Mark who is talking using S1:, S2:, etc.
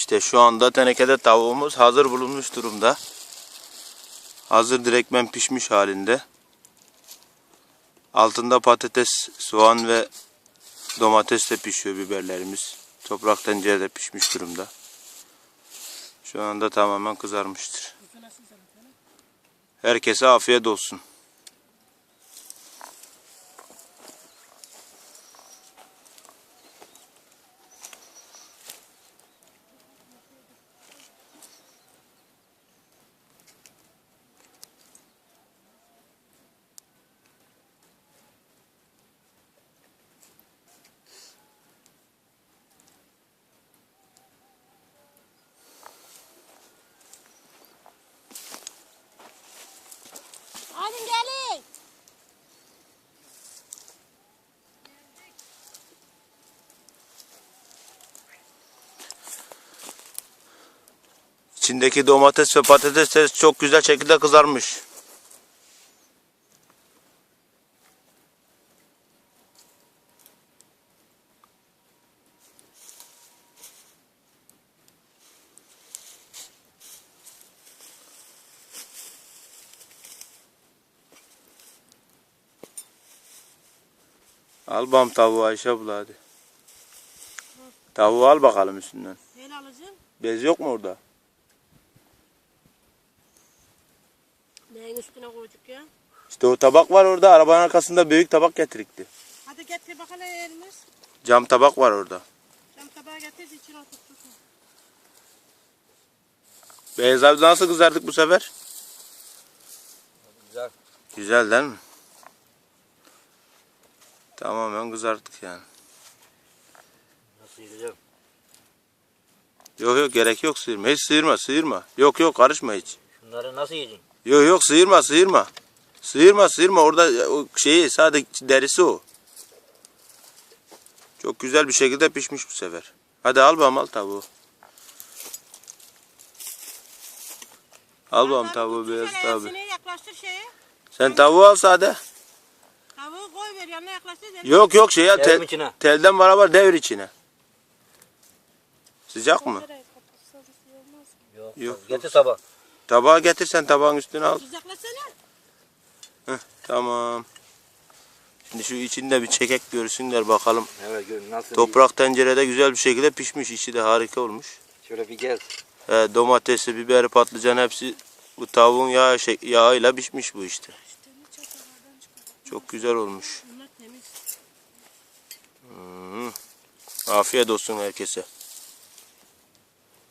S1: İşte şu anda tenekede tavuğumuz hazır bulunmuş durumda. Hazır direktmen pişmiş halinde. Altında patates, soğan ve domates de pişiyor biberlerimiz. Toprak tencerede pişmiş durumda. Şu anda tamamen kızarmıştır. Herkese afiyet olsun. İçindeki domates ve patates de çok güzel şekilde kızarmış. Al bam tavuğu Ayşe abla hadi. Tavuğu al bakalım üstünden.
S2: Neyle alacağım?
S1: Bez yok mu orada?
S2: Neyin üstüne koyduk ya?
S1: İşte o tabak var orada. Arabanın arkasında büyük tabak getirikti.
S2: Hadi getir bakalım elimiz.
S1: Cam tabak var orada.
S2: Cam tabağı getir içine oturttuk.
S1: Beyaz abi nasıl kızardık bu sefer?
S3: Güzel.
S1: Güzel değil mi? Tamamen kızarttık yani.
S3: Nasıl yiyeceğim?
S1: Yok yok gerek yok sıyırma. Hiç sıyırma sıyırma. Yok yok karışma hiç.
S3: Şunları nasıl yiyeceksin?
S1: Yok yok sıyırma sıyırma. Sıyırma sıyırma orada o şeyi sadece derisi o. Çok güzel bir şekilde pişmiş bu sefer. Hadi al bakalım al tavuğu. Al bakalım tavuğu beyaz tavuğu.
S2: Hepsini yaklaştır şeye.
S1: Sen tavuğu al sade.
S2: Tavuğu koy ver yanına yaklaştır.
S1: Yok yok şey ya tel, telden beraber devir içine. Sıcak mı?
S3: Yok.
S1: Yok,
S3: Getir sabah.
S1: Tabağı getirsen tabağın üstüne al.
S2: Uzaklaşsana.
S1: Heh, tamam. Şimdi şu içinde bir çekek görsünler bakalım.
S3: Evet gör nasıl
S1: Toprak tencerede güzel bir şekilde pişmiş. İçi de harika olmuş.
S3: Şöyle bir gel.
S1: He, domatesi, biberi, patlıcan hepsi bu tavuğun yağı, şey, yağıyla pişmiş bu işte. Çok güzel olmuş. Hmm. Afiyet olsun herkese.